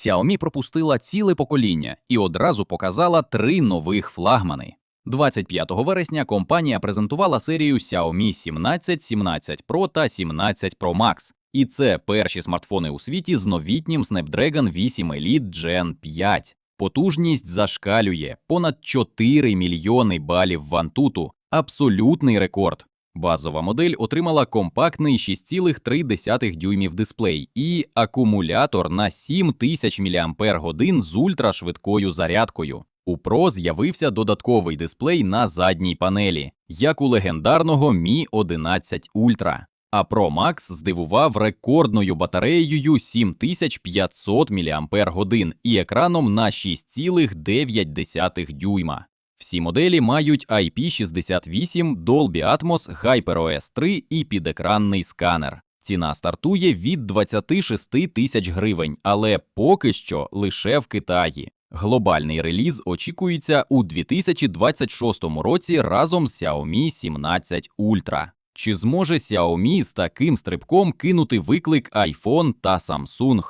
Xiaomi пропустила ціле покоління і одразу показала три нових флагмани. 25 вересня компанія презентувала серію Xiaomi 17, 17 Pro та 17 Pro Max. І це перші смартфони у світі з новітнім Snapdragon 8 Elite Gen 5. Потужність зашкалює понад 4 мільйони балів вантуту. Абсолютний рекорд. Базова модель отримала компактний 6,3 дюймів дисплей і акумулятор на 7000 мАч з ультрашвидкою зарядкою. У Pro з'явився додатковий дисплей на задній панелі, як у легендарного Mi 11 Ultra. А Pro Max здивував рекордною батареєю 7500 мАч і екраном на 6,9 дюйма. Всі моделі мають IP68, Dolby Atmos, HyperOS 3 і підекранний сканер. Ціна стартує від 26 тисяч гривень, але поки що лише в Китаї. Глобальний реліз очікується у 2026 році разом з Xiaomi 17 Ultra. Чи зможе Xiaomi з таким стрибком кинути виклик iPhone та Samsung?